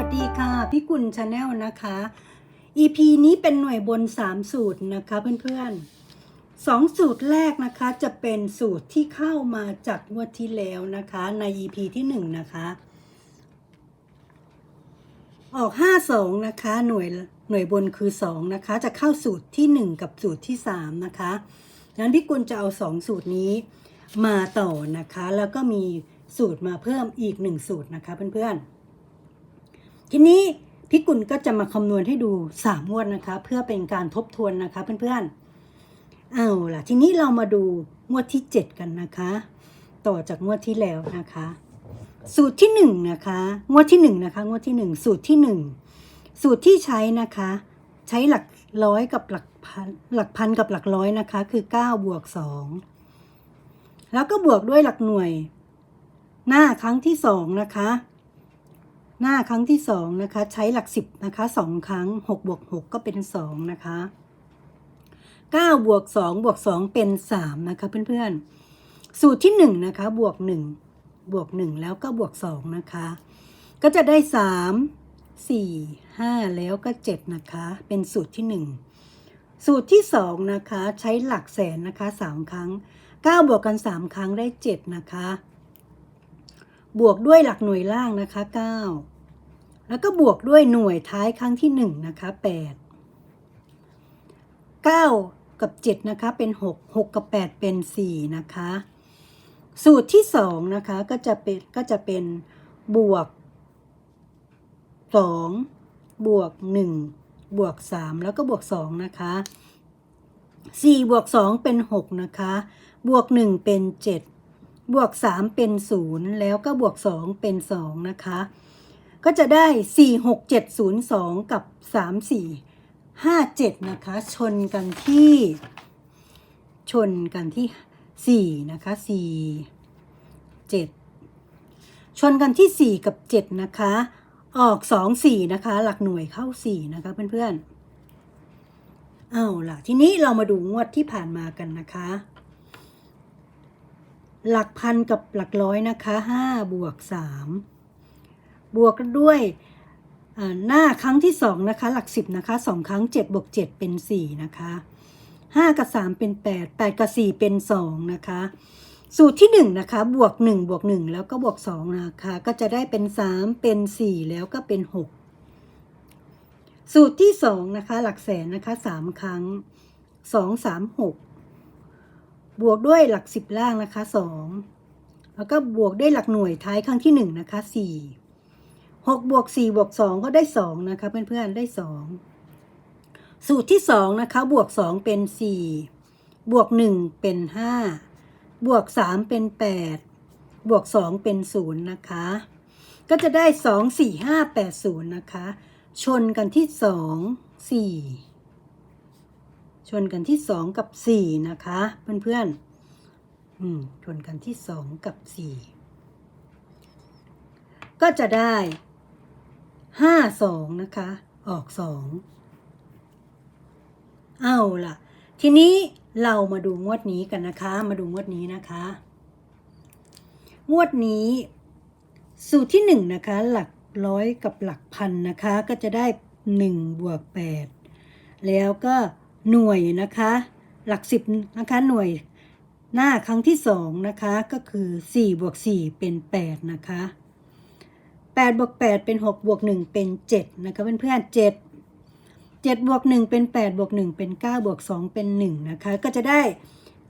วัสดีค่ะ พี่กุลชาแนลนะคะ EP นี้เป็นหน่วยบน 3 สูตรนะคะเพื่อนๆสองสูตรแรกนะคะจะเป็นสูตรที่เข้ามาจากงวดที่แล้วนะคะใน EP ที่ 1 นะคะ ออก 52 นะคะหน่วยหน่วยบนคือ 2 นะคะ จะเข้าสูตรที่ 1 กับสูตรที่ 3 นะคะงั้นพี่กุลจะเอา 2 สูตรนี้มาต่อนะคะ แล้วก็มีสูตรมาเพิ่มอีก 1 สูตรนะคะเพื่อนๆ ทีนี้พี่กุลก็จะมาคำนวณให้ดู3งวดนะคะ เพื่อเป็นการทบทวนนะคะเพื่อนๆเอาล่ะทีนี้เรามาดูงวดที่7กันนะคะ ต่อจากงวดที่แล้วนะคะ สูตรที่1นะคะงวดที่1นะคะงวดที่1สูตรที่1สูตรที่ใช้นะคะ ใช้หลักร้อยกับหลักพันหลักพันกับหลักร้อยนะคะ คือ9บวก2แล้วก็บวกด้วยหลักหน่วยหน้าครั้งที่2นะคะ หน้าครั้งที่สองนะคะ ใช้หลักสิบนะคะสองครั้งหกบวกหกก็เป็นสองนะคะเก้าบวกสองบวกสองเป็นสามนะคะเพื่อนๆ สูตรที่หนึ่งนะคะบวกหนึ่งบวกหนึ่งแล้วก็บวกสองนะคะ ก็จะได้สามสี่ห้าแล้วก็เจ็ดนะคะ เป็นสูตรที่หนึ่งสูตรที่สองนะคะ ใช้หลักแสนนะคะสามครั้งเก้าบวกกันสามครั้งได้เจ็ดนะคะ บวกด้วยหลักหน่วยล่างนะคะ 9 แล้วก็บวกด้วยหน่วยท้ายครั้งที่ 1 นะคะ 8 9 กับ 7 นะคะ เป็น 6 6 กับ 8 เป็น 4 นะคะ สูตรที่ 2 นะคะ ก็จะเป็นก็จะเป็นบวก 2 บวก 1 บวก 3 แล้วก็บวก 2 นะคะ4บวก 2 เป็น 6 นะคะ บวก 1 เป็น 7 บวก 3 เป็น 0 แล้วก็บวก 2 เป็น 2 นะคะ ก็จะได้ 4 6 7 0 2 กับ 3 4 5 7 นะคะ ชนกันที่ ชนกันที่ 4 นะคะ 4 7 ชนกันที่ 4 กับ 7 นะคะ ออก 2 4 นะคะ หลักหน่วยเข้า 4 นะคะเพื่อนๆ เอาล่ะ ทีนี้เรามาดูงวดที่ผ่านมากันนะคะ หลักพันกับหลักร้อยนะคะห้าบวกสามบวกด้วยหน้าครั้งที่สองนะคะหลักสิบนะคะสองครั้งเจ็ดบวกเจ็ดเป็นสี่นะคะห้ากับสามเป็นแปดแปดกับสี่เป็นสองนะคะ สูตรที่หนึ่งนะคะ บวกหนึ่งบวกหนึ่งแล้วก็บวกสองนะคะ ก็จะได้เป็นสามเป็นสี่แล้วก็เป็นหกสูตรที่สองนะคะ หลักแสนนะคะสามครั้งสองสามหก บวกด้วยหลักสิบล่างนะคะสองแล้วก็บวกด้วยหลักหน่วยท้ายครั้งที่หนึ่งนะคะสี่หกบวกสี่บวกสองก็ได้สองนะคะ เพื่อนๆได้สองสูตรที่สองนะคะ บวกสองเป็นสี่บวกหนึ่งเป็นห้าบวกสามเป็นแปดบวกสองเป็นศูนย์นะคะ ก็จะได้สองสี่ห้าแปดศูนย์นะคะ ชนกันที่สองสี่ ชนกันที่สองกับสี่นะคะ เพื่อนๆอืมชนกันที่สองกับสี่ก็จะได้ห้าสองนะคะ ออกสองเอาล่ะ ทีนี้เรามาดูงวดนี้กันนะคะ มาดูงวดนี้นะคะ งวดนี้ สูตรที่หนึ่งนะคะ หลักร้อยกับหลักพันนะคะ ก็จะได้หนึ่งบวกแปดแล้วก็ หน่วยนะคะ หลักสิบนะคะหน่วยหน้าครั้งที่สองนะคะก็คือสี่บวกสี่เป็นแปดนะคะแปดบวกแปดเป็นหกบวกหนึ่งเป็นเจ็ดนะคะเพื่อนๆเจ็ดเจ็ดบวกหนึ่งเป็นแปดบวกหนึ่งเป็นเก้าบวกสองเป็นหนึ่งนะคะก็จะได้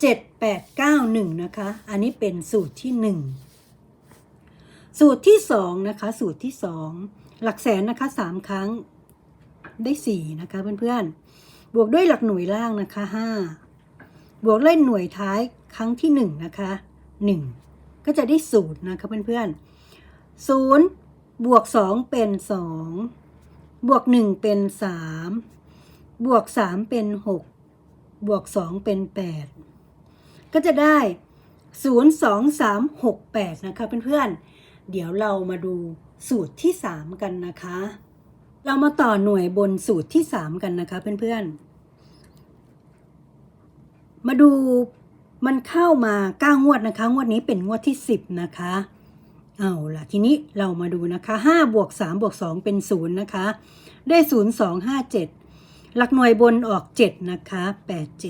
เจ็ดแปดเก้าหนึ่งนะคะอันนี้เป็นสูตรที่หนึ่งสูตรที่สองนะคะสูตรที่สองหลักแสนนะคะสามครั้งได้สี่นะคะเพื่อนๆ บวกด้วยหลักหน่วยล่างนะคะห้าบวกด้วยหน่วยท้ายครั้งที่หนึ่งนะคะหนึ่งก็จะได้ศูนย์นะคะเพื่อนๆศูนย์บวกสองเป็นสองบวกหนึ่งเป็นสามบวกสามเป็นหกบวกสองเป็นแปดก็จะได้ศูนย์สองสามหกแปดนะคะเพื่อนๆเดี๋ยวเรามาดูสูตรที่สามกันนะคะ เรามาต่อหน่วยบนสูตรที่สามกันนะคะเพื่อนๆ มาดูมันเข้ามาเก้างวดนะคะ งวดนี้เป็นงวดที่สิบนะคะ เอาล่ะ ทีนี้เรามาดูนะคะ5บวก3บวก2เป็น 0 นะคะ ได้ 0 2 5 7 หลักหน่วยบนออก 7 นะคะ 8 7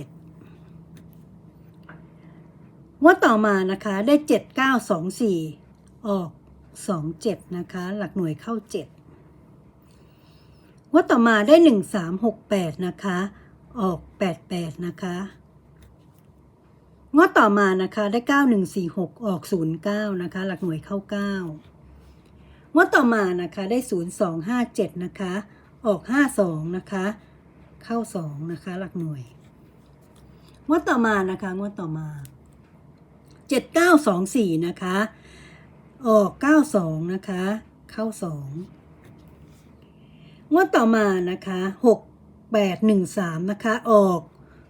งวดต่อมานะคะได้ 7 9 2 4 ออก 2 7 นะคะ หลักหน่วยเข้า 7 วดต่อมาได้ 1 3 6 8 นะคะ ออก 8 8 นะคะงวดต่อมานะคะได้ 9 1 4 6 ออก 0 9 นะคะ หลักหน่วยเข้า 9งวดต่อมานะคะได้ 0 2 5 7 นะคะ ออก 5 2 นะคะ เข้า 2 นะคะ หลักหน่วยงวดต่อมานะคะงวดต่อมา 7 9 2 4 นะคะ ออก 9 2 นะคะ เข้า 2 งวดต่อมานะคะ6 8 1 3นะคะ ออก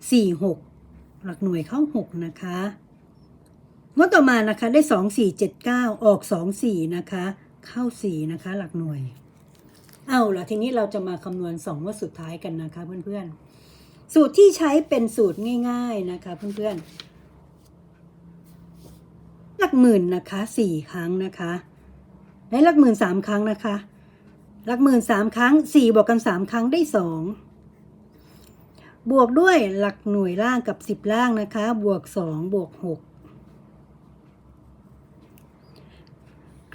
4 6หลักหน่วยเข้า6นะคะงวดต่อมานะคะได้2 4 7 9ออก2 4นะคะ เข้า4นะคะ หลักหน่วย เอาละทีนี้เราจะมาคำนวณ2งวดสุดท้ายกันนะคะ เพื่อนๆ สูตรที่ใช้เป็นสูตรง่าย ๆนะคะ เพื่อนๆ หลักหมื่นนะคะสี่ครั้งนะคะได้หลักหมื่นสามครั้งนะคะ หลักหมื่นสามครั้งสี่บวกกันสามครั้งได้สองบวกด้วยหลักหน่วยล่างกับสิบล่างนะคะ บวกสองบวกหก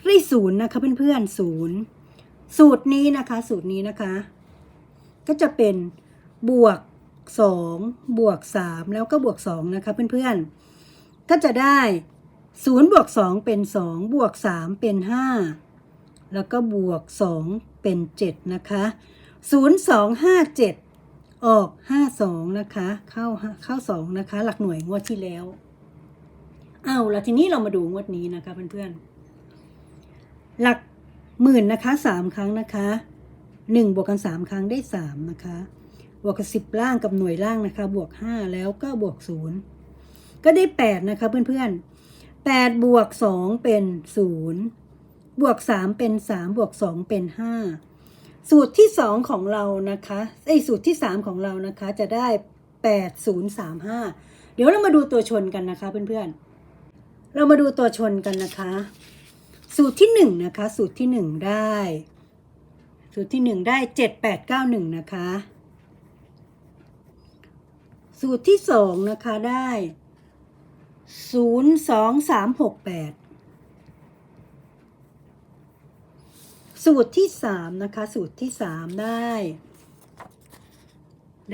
ได้ศูนย์นะคะเพื่อนๆศูนย์สูตรนี้นะคะ สูตรนี้นะคะ ก็จะเป็นบวกสองบวกสามแล้วก็บวกสองนะคะเพื่อนๆก็จะได้ศูนย์บวกสองเป็นสองบวกสามเป็นห้า แล้วก็บวกสองเป็นเจ็ดนะคะศูนย์สองห้าเจ็ดออกห้าสองนะคะ เข้าเข้าสองนะคะ หลักหน่วยงวดที่แล้วเอาละทีนี้เรามาดูงวดนี้นะคะเพื่อนๆ หลักหมื่นนะคะสามครั้งนะคะหนึ่งบวกกันสามครั้งได้สามนะคะ บวกกับสิบล่างกับหน่วยล่างนะคะ บวกห้าแล้วก็บวกศูนย์ก็ได้แปดนะคะเพื่อนๆแปดบวกสองเป็นศูนย์ บวกสามเป็นสามบวกสองเป็นห้าสูตรที่สองของเรานะคะไอสูตรที่สามของเรานะคะ จะได้แปดศูนย์สามห้าเดี๋ยวเรามาดูตัวชนกันนะคะเพื่อนๆ เรามาดูตัวชนกันนะคะ สูตรที่หนึ่งนะคะ สูตรที่หนึ่งได้ สูตรที่หนึ่งได้เจ็ดแปดเก้าหนึ่งนะคะ สูตรที่สองนะคะได้ศูนย์สองสามหกแปด สูตรที่สามนะคะ สูตรที่สามได้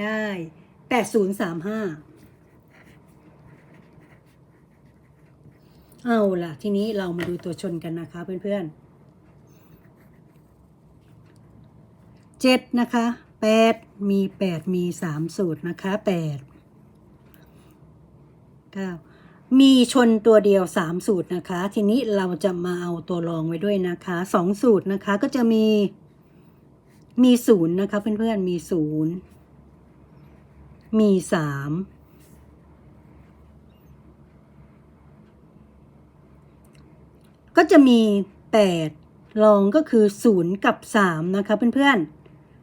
ได้แปดศูนย์สามห้าเอาล่ะ ทีนี้เรามาดูตัวชนกันนะคะเพื่อนๆเจ็ดนะคะแปดมีแปดมีสามสูตรนะคะแปดเก้า มีชนตัวเดียวสามสูตรนะคะ ทีนี้เราจะมาเอาตัวรองไว้ด้วยนะคะสองสูตรนะคะก็จะมีมีศูนย์นะคะ เพื่อนๆมีศูนย์มีสามก็จะมีแปดรองก็คือศูนย์กับสามนะคะ เพื่อน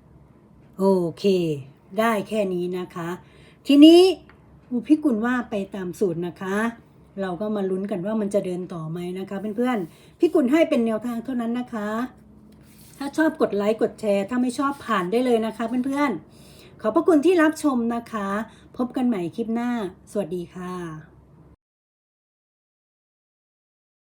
ๆ โอเค ได้แค่นี้นะคะ ทีนี้ พี่กุลว่าไปตามสูตรนะคะ เราก็มาลุ้นกันว่ามันจะเดินต่อไหมนะคะเพื่อนๆพี่กุลให้เป็นแนวทางเท่านั้นนะคะ ถ้าชอบกดไลค์กดแชร์ ถ้าไม่ชอบผ่านได้เลยนะคะเพื่อนๆขอบพระคุณที่รับชมนะคะ พบกันใหม่คลิปหน้า สวัสดีค่ะ